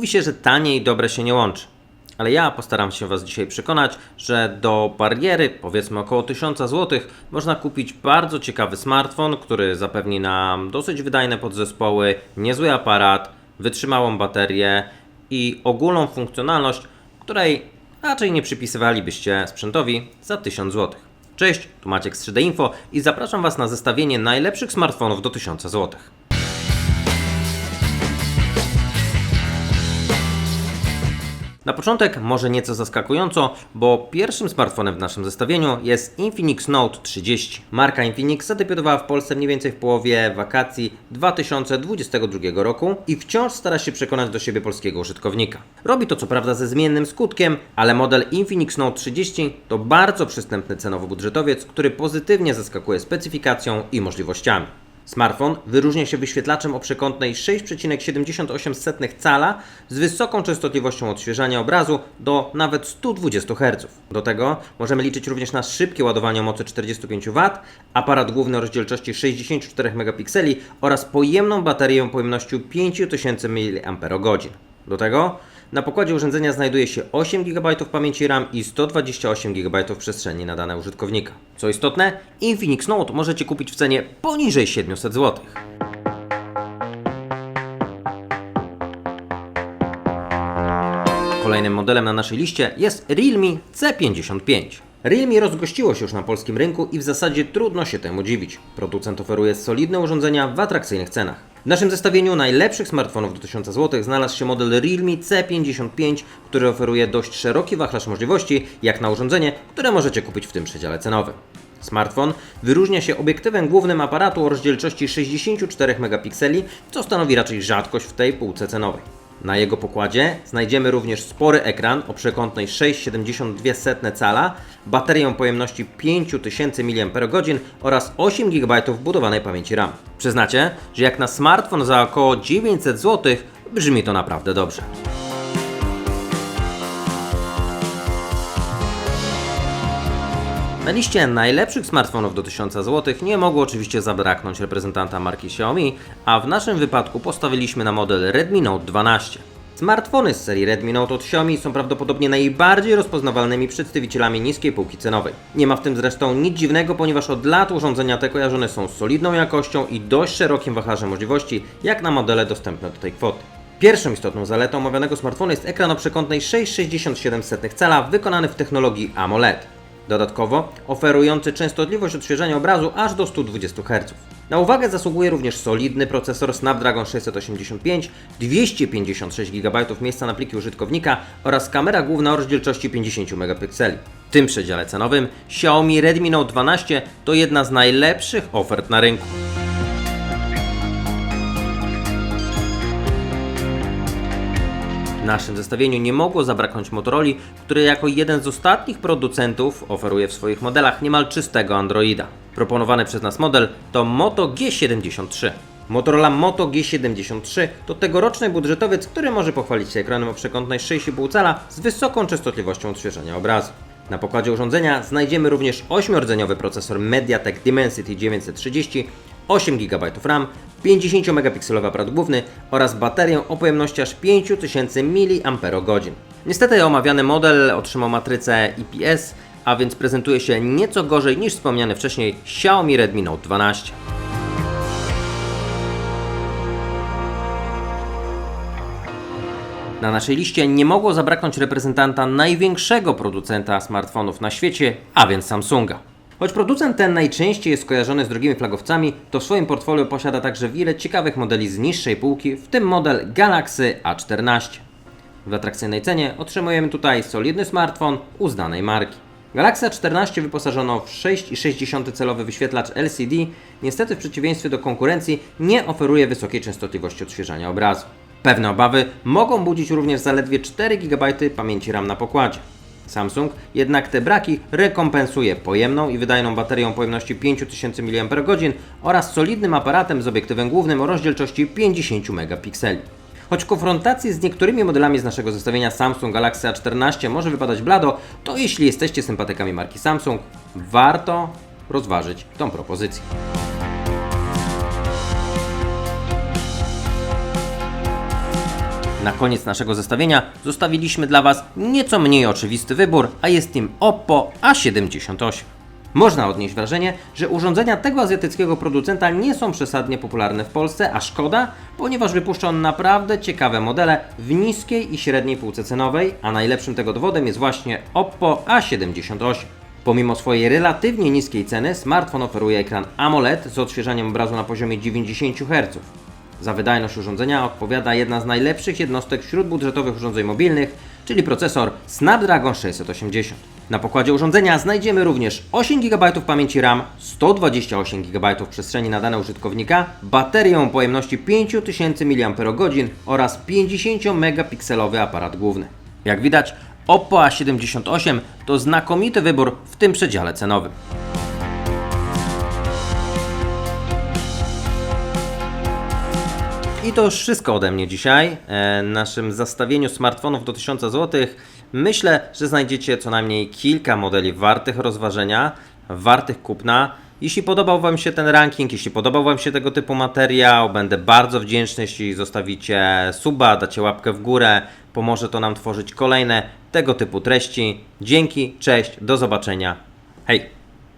Mówi się, że tanie i dobre się nie łączy. Ale ja postaram się Was dzisiaj przekonać, że do bariery, powiedzmy około 1000 zł, można kupić bardzo ciekawy smartfon, który zapewni nam dosyć wydajne podzespoły, niezły aparat, wytrzymałą baterię i ogólną funkcjonalność, której raczej nie przypisywalibyście sprzętowi za 1000 zł. Cześć, tu Maciek z 3D Info i zapraszam Was na zestawienie najlepszych smartfonów do 1000 zł. Na początek może nieco zaskakująco, bo pierwszym smartfonem w naszym zestawieniu jest Infinix Note 30. Marka Infinix zadebiutowała w Polsce mniej więcej w połowie wakacji 2022 roku i wciąż stara się przekonać do siebie polskiego użytkownika. Robi to co prawda ze zmiennym skutkiem, ale model Infinix Note 30 to bardzo przystępny cenowo budżetowiec, który pozytywnie zaskakuje specyfikacją i możliwościami. Smartfon wyróżnia się wyświetlaczem o przekątnej 6,78 cala z wysoką częstotliwością odświeżania obrazu do nawet 120 Hz. Do tego możemy liczyć również na szybkie ładowanie o mocy 45 W, aparat główny o rozdzielczości 64 megapikseli oraz pojemną baterię o pojemnością 5000 mAh. Do tego na pokładzie urządzenia znajduje się 8 GB pamięci RAM i 128 GB przestrzeni na dane użytkownika. Co istotne, Infinix Note możecie kupić w cenie poniżej 700 zł. Kolejnym modelem na naszej liście jest Realme C55. Realme rozgościło się już na polskim rynku i w zasadzie trudno się temu dziwić. Producent oferuje solidne urządzenia w atrakcyjnych cenach. W naszym zestawieniu najlepszych smartfonów do 1000 zł znalazł się model Realme C55, który oferuje dość szeroki wachlarz możliwości, jak na urządzenie, które możecie kupić w tym przedziale cenowym. Smartfon wyróżnia się obiektywem głównym aparatu o rozdzielczości 64 megapikseli, co stanowi raczej rzadkość w tej półce cenowej. Na jego pokładzie znajdziemy również spory ekran o przekątnej 6,72 cala, baterię pojemności 5000 mAh oraz 8 GB budowanej pamięci RAM. Przyznacie, że jak na smartfon za około 900 zł brzmi to naprawdę dobrze. Na liście najlepszych smartfonów do 1000 zł nie mogło oczywiście zabraknąć reprezentanta marki Xiaomi, a w naszym wypadku postawiliśmy na model Redmi Note 12. Smartfony z serii Redmi Note od Xiaomi są prawdopodobnie najbardziej rozpoznawalnymi przedstawicielami niskiej półki cenowej. Nie ma w tym zresztą nic dziwnego, ponieważ od lat urządzenia te kojarzone są z solidną jakością i dość szerokim waharzem możliwości, jak na modele dostępne do tej kwoty. Pierwszą istotną zaletą omawianego smartfonu jest ekran o przekątnej 6,67 cala wykonany w technologii AMOLED. Dodatkowo oferujący częstotliwość odświeżania obrazu aż do 120 Hz. Na uwagę zasługuje również solidny procesor Snapdragon 685, 256 GB miejsca na pliki użytkownika oraz kamera główna o rozdzielczości 50 megapikseli. W tym przedziale cenowym Xiaomi Redmi Note 12 to jedna z najlepszych ofert na rynku. Naszym zestawieniu nie mogło zabraknąć Motorola, który jako jeden z ostatnich producentów oferuje w swoich modelach niemal czystego Androida. Proponowany przez nas model to Moto G73. Motorola Moto G73 to tegoroczny budżetowiec, który może pochwalić się ekranem o przekątnej 6,5 cala z wysoką częstotliwością odświeżania obrazu. Na pokładzie urządzenia znajdziemy również 8-rdzeniowy procesor MediaTek Dimensity 930, 8 GB RAM, 50 megapikselowy aparat główny oraz baterię o pojemności aż 5000 mAh. Niestety omawiany model otrzymał matrycę IPS, a więc prezentuje się nieco gorzej niż wspomniany wcześniej Xiaomi Redmi Note 12. Na naszej liście nie mogło zabraknąć reprezentanta największego producenta smartfonów na świecie, a więc Samsunga. Choć producent ten najczęściej jest kojarzony z drogimi flagowcami, to w swoim portfolio posiada także wiele ciekawych modeli z niższej półki, w tym model Galaxy A14. W atrakcyjnej cenie otrzymujemy tutaj solidny smartfon uznanej marki. Galaxy A14 wyposażono w 6,6 celowy wyświetlacz LCD, niestety w przeciwieństwie do konkurencji nie oferuje wysokiej częstotliwości odświeżania obrazu. Pewne obawy mogą budzić również zaledwie 4 GB pamięci RAM na pokładzie. Samsung jednak te braki rekompensuje pojemną i wydajną baterią pojemności 5000 mAh oraz solidnym aparatem z obiektywem głównym o rozdzielczości 50 megapikseli. Choć konfrontacji z niektórymi modelami z naszego zestawienia Samsung Galaxy A14 może wypadać blado, to jeśli jesteście sympatykami marki Samsung, warto rozważyć tą propozycję. Na koniec naszego zestawienia zostawiliśmy dla Was nieco mniej oczywisty wybór, a jest nim Oppo A78. Można odnieść wrażenie, że urządzenia tego azjatyckiego producenta nie są przesadnie popularne w Polsce, a szkoda, ponieważ wypuszcza on naprawdę ciekawe modele w niskiej i średniej półce cenowej, a najlepszym tego dowodem jest właśnie Oppo A78. Pomimo swojej relatywnie niskiej ceny, smartfon oferuje ekran AMOLED z odświeżaniem obrazu na poziomie 90 Hz. Za wydajność urządzenia odpowiada jedna z najlepszych jednostek wśród budżetowych urządzeń mobilnych, czyli procesor Snapdragon 680. Na pokładzie urządzenia znajdziemy również 8 GB pamięci RAM, 128 GB przestrzeni na dane użytkownika, baterię o pojemności 5000 mAh oraz 50 megapikselowy aparat główny. Jak widać, Oppo A78 to znakomity wybór w tym przedziale cenowym. I to już wszystko ode mnie dzisiaj. E, naszym zastawieniu smartfonów do 1000 zł. Myślę, że znajdziecie co najmniej kilka modeli wartych rozważenia, wartych kupna. Jeśli podobał Wam się ten ranking, jeśli podobał Wam się tego typu materiał, będę bardzo wdzięczny, jeśli zostawicie suba, dacie łapkę w górę. Pomoże to nam tworzyć kolejne tego typu treści. Dzięki, cześć, do zobaczenia. Hej!